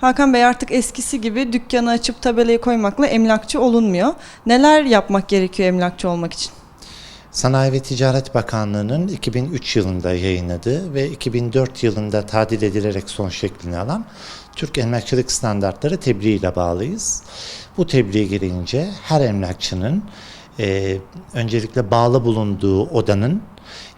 Hakan Bey artık eskisi gibi dükkanı açıp tabelayı koymakla emlakçı olunmuyor. Neler yapmak gerekiyor emlakçı olmak için? Sanayi ve Ticaret Bakanlığı'nın 2003 yılında yayınladığı ve 2004 yılında tadil edilerek son şeklini alan Türk Emlakçılık Standartları tebliğ ile bağlıyız. Bu tebliğ gereğince her emlakçının e, öncelikle bağlı bulunduğu odanın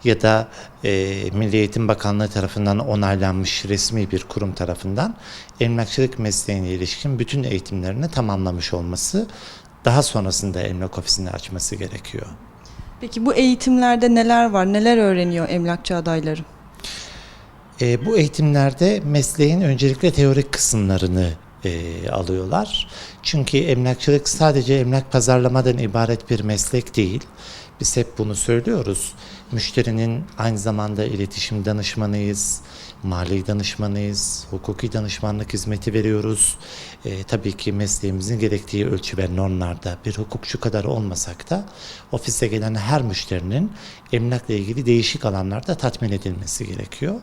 ya da e, Milli Eğitim Bakanlığı tarafından onaylanmış resmi bir kurum tarafından emlakçılık mesleğine ilişkin bütün eğitimlerini tamamlamış olması, daha sonrasında emlak ofisini açması gerekiyor. Peki bu eğitimlerde neler var? Neler öğreniyor emlakçı adayları? E, bu eğitimlerde mesleğin öncelikle teorik kısımlarını e, alıyorlar. Çünkü emlakçılık sadece emlak pazarlamadan ibaret bir meslek değil. Biz hep bunu söylüyoruz. Müşterinin aynı zamanda iletişim danışmanıyız, mali danışmanıyız, hukuki danışmanlık hizmeti veriyoruz. E, tabii ki mesleğimizin gerektiği ölçü ve normlarda bir hukukçu kadar olmasak da ofise gelen her müşterinin emlakla ilgili değişik alanlarda tatmin edilmesi gerekiyor.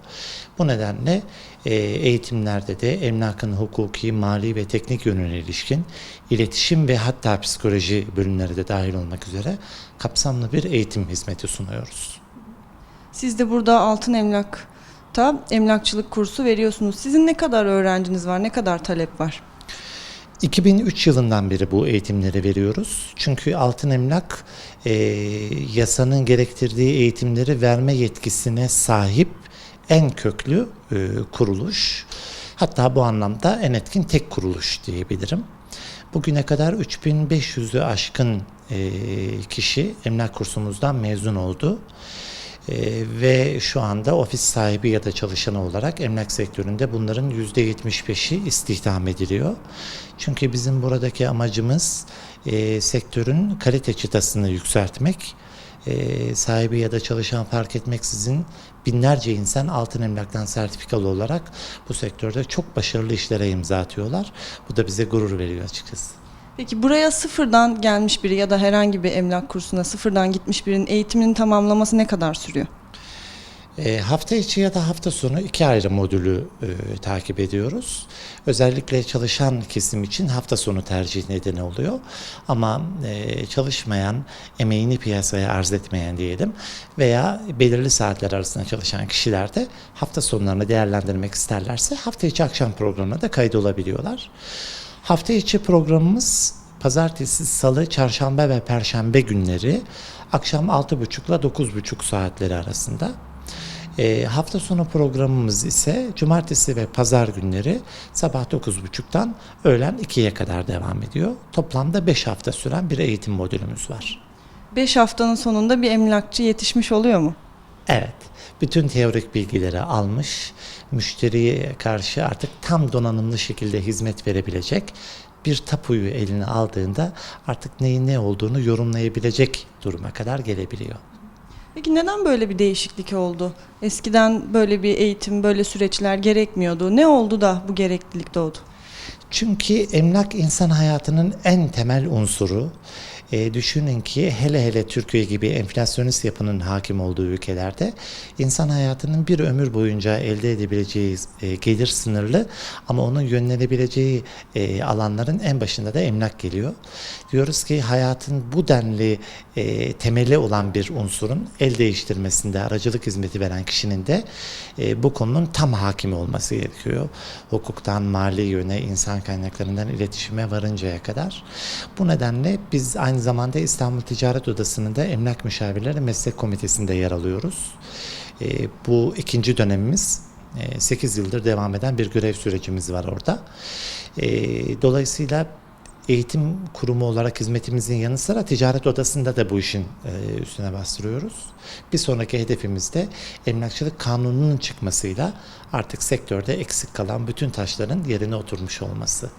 Bu nedenle e, eğitimlerde de emlakın hukuki, mali ve teknik yönüne ilişkin iletişim ve hatta psikoloji bölümleri de dahil olmak üzere kapsamlı bir eğitim hizmeti sunuyoruz. Siz de burada Altın Emlak'ta emlakçılık kursu veriyorsunuz. Sizin ne kadar öğrenciniz var? Ne kadar talep var? 2003 yılından beri bu eğitimleri veriyoruz. Çünkü Altın Emlak e, yasanın gerektirdiği eğitimleri verme yetkisine sahip en köklü e, kuruluş. Hatta bu anlamda en etkin tek kuruluş diyebilirim. Bugüne kadar 3500'ü aşkın e, kişi emlak kursumuzdan mezun oldu. Ee, ve şu anda ofis sahibi ya da çalışanı olarak emlak sektöründe bunların %75'i istihdam ediliyor. Çünkü bizim buradaki amacımız e, sektörün kalite çıtasını yükseltmek. E, sahibi ya da çalışan fark etmeksizin binlerce insan altın emlaktan sertifikalı olarak bu sektörde çok başarılı işlere imza atıyorlar. Bu da bize gurur veriyor açıkçası. Peki buraya sıfırdan gelmiş biri ya da herhangi bir emlak kursuna sıfırdan gitmiş birinin eğitimini tamamlaması ne kadar sürüyor? E, hafta içi ya da hafta sonu iki ayrı modülü e, takip ediyoruz. Özellikle çalışan kesim için hafta sonu tercih nedeni oluyor. Ama e, çalışmayan, emeğini piyasaya arz etmeyen diyelim veya belirli saatler arasında çalışan kişiler de hafta sonlarını değerlendirmek isterlerse hafta içi akşam programına da kaydolabiliyorlar. Hafta içi programımız pazartesi, salı, çarşamba ve perşembe günleri akşam 6.30 ile 9.30 saatleri arasında. E, hafta sonu programımız ise cumartesi ve pazar günleri sabah 9.30'dan öğlen 2'ye kadar devam ediyor. Toplamda 5 hafta süren bir eğitim modülümüz var. 5 haftanın sonunda bir emlakçı yetişmiş oluyor mu? Evet, bütün teorik bilgileri almış, müşteriye karşı artık tam donanımlı şekilde hizmet verebilecek bir tapuyu eline aldığında artık neyin ne olduğunu yorumlayabilecek duruma kadar gelebiliyor. Peki neden böyle bir değişiklik oldu? Eskiden böyle bir eğitim, böyle süreçler gerekmiyordu. Ne oldu da bu gereklilik doğdu? Çünkü emlak insan hayatının en temel unsuru. E, düşünün ki hele hele Türkiye gibi enflasyonist yapının hakim olduğu ülkelerde insan hayatının bir ömür boyunca elde edebileceği e, gelir sınırlı ama onun yönlenebileceği e, alanların en başında da emlak geliyor. Diyoruz ki hayatın bu denli e, temeli olan bir unsurun el değiştirmesinde aracılık hizmeti veren kişinin de e, bu konunun tam hakimi olması gerekiyor. Hukuktan mali yöne, insan kaynaklarından iletişime varıncaya kadar. Bu nedenle biz aynı zamanda İstanbul Ticaret Odası'nın da Emlak Müşavirleri Meslek Komitesi'nde yer alıyoruz. E, bu ikinci dönemimiz. 8 yıldır devam eden bir görev sürecimiz var orada. E, dolayısıyla eğitim kurumu olarak hizmetimizin yanı sıra ticaret odasında da bu işin e, üstüne bastırıyoruz. Bir sonraki hedefimiz de emlakçılık kanununun çıkmasıyla artık sektörde eksik kalan bütün taşların yerine oturmuş olması.